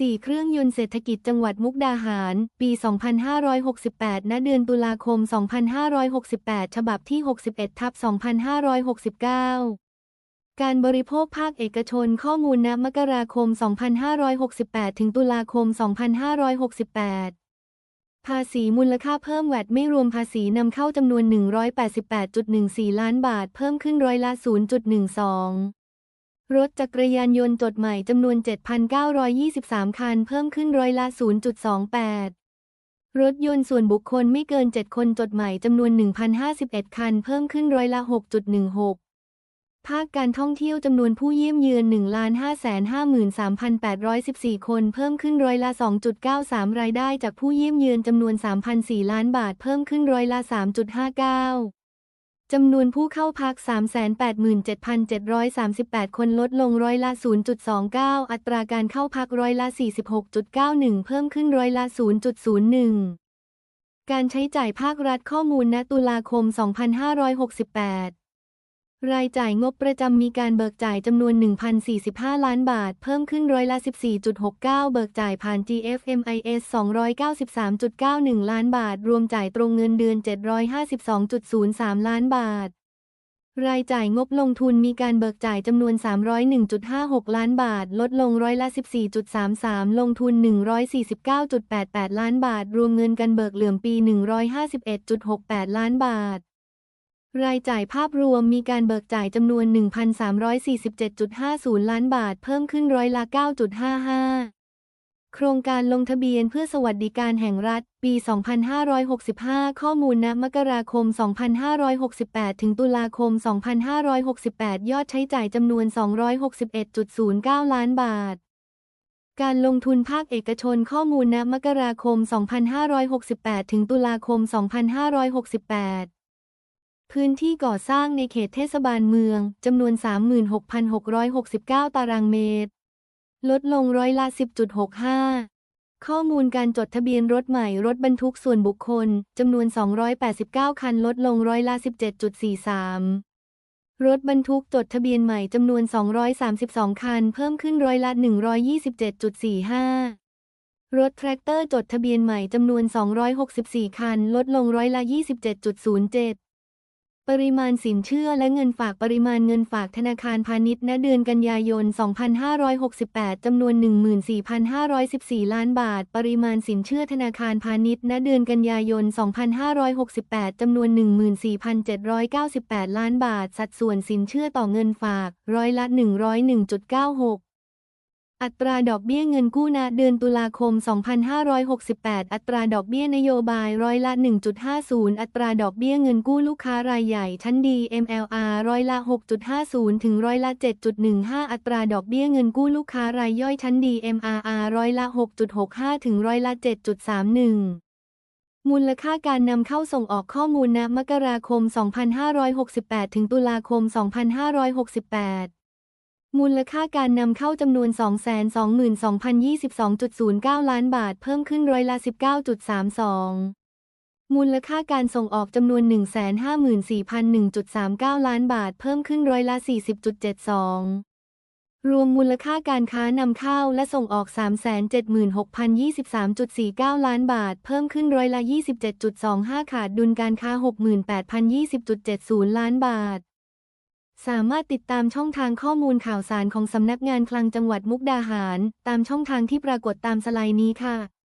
4 เครื่องยนต์เศรษฐกิจจังหวัดมุกดาหาร ปี 2568 ณ เดือนตุลาคม 2568 ฉบับที่ 61 ทับ 2569 การบริโภคภาคเอกชนข้อมูลณมกราคม 2568 ถึงตุลาคม 2568ภาษีมูลค่าเพิ่มแวดไม่รวมภาษีนำเข้าจำนวน 188.14 ล้านบาท เพิ่มขึ้นร้อยละ 0.12 รถจักรยานยนต์จดใหม่จำนวน 7,923 คัน เพิ่มขึ้นร้อยละ 0.28 รถยนต์ส่วนบุคคลไม่เกิน 7 คนจดใหม่จำนวน 1,051 คัน เพิ่มขึ้นร้อยละ 6.16 ภาคการท่องเที่ยวจำนวนผู้เยี่ยมเยือน 1,553,814 คน เพิ่มขึ้นร้อยละ 2.93 รายได้จากผู้เยี่ยมเยือนจำนวน 3,004 ล้านบาท เพิ่มขึ้นร้อยละ 3.59 จำนวนผู้เข้าพัก 387,738 คนลดลงร้อยละ 0.29 อัตราการเข้าพักร้อยละ 46.91 เพิ่มขึ้นร้อยละ 0.01 การใช้จ่ายภาครัฐข้อมูลณตุลาคม 2568 รายจ่ายงบประจำมีการเบิกจ่ายจำนวน 1,045 ล้านบาท เพิ่มขึ้นร้อยละ 14.69 เบิกจ่ายผ่าน GFMIS 293.91 ล้านบาท รวมจ่ายตรงเงินเดือน 752.03 ล้านบาท รายจ่ายงบลงทุนมีการเบิกจ่ายจำนวน 301.56 ล้านบาท ลดลงร้อยละ 14.33 ลงทุน 149.88 ล้านบาท รวมเงินกันเบิกเหลื่อมปี 151.68 ล้านบาท รายจ่ายภาพรวมมีการเบิกจ่ายจำนวน 1,347.50 ล้านบาท เพิ่มขึ้นร้อยละ 9.55 โครงการลงทะเบียนเพื่อสวัสดิการแห่งรัฐ ปี 2565 ข้อมูลณมกราคม 2568 ถึงตุลาคม 2568 ยอดใช้จ่ายจำนวน 261.09 ล้านบาทการลงทุนภาคเอกชนข้อมูลณมกราคม 2568 ถึงตุลาคม 2568 พื้นที่ก่อสร้างในเขตเทศบาลเมืองจำนวน 36,669 ตารางเมตร ลดลงร้อยละ 10.65 ข้อมูลการจดทะเบียนรถใหม่รถบรรทุกส่วนบุคคลจำนวน 289 คันลดลงร้อยละ 17.43 รถบรรทุกจดทะเบียนใหม่จำนวน 232 คัน เพิ่มขึ้นร้อยละ 127.45รถแทรกเตอร์จดทะเบียนใหม่จำนวน 264 คัน ลดลงร้อยละ 27.07 ปริมาณสินเชื่อและเงินฝากปริมาณเงินฝากธนาคารพาณิชย์ณเดือนกันยายน 2568 จำนวน 14,514 ล้านบาท ปริมาณสินเชื่อธนาคารพาณิชย์ณเดือนกันยายน 2568 จำนวน 14,798 ล้านบาท สัดส่วนสินเชื่อต่อเงินฝาก ร้อยละ 101.96 อัตราดอกเบี้ยเงินกู้ณเดือนตุลาคม 2568 อัตราดอกเบี้ยนโยบายร้อยละ 1.50 อัตราดอกเบี้ยเงินกู้ลูกค้ารายใหญ่ชั้นดี MLR ร้อยละ 6.50 ถึงร้อยละ 7.15 อัตราดอกเบี้ยเงินกู้ลูกค้ารายย่อยชั้นดี MRR ร้อยละ 6.65 ถึงร้อยละ 7.31มูลค่าการนำเข้าส่งออกข้อมูลณมกราคม 2568 ถึงตุลาคม 2568 มูลค่าการนำเข้าจำนวน 222,022.09 ล้านบาท เพิ่มขึ้นร้อยละ 19.32 มูลค่าการส่งออกจำนวน 154,001.39 ล้านบาท เพิ่มขึ้นร้อยละ 40.72 รวมมูลค่าการค้านำเข้าและส่งออก 376,023.49 ล้านบาท เพิ่มขึ้นร้อยละ 27.25 ขาดดุลการค้า 68,020.70 ล้านบาท สามารถติดตามช่องทางข้อมูลข่าวสารของสำนักงานคลังจังหวัดมุกดาหาร ตามช่องทางที่ปรากฏตามสไลด์นี้ค่ะ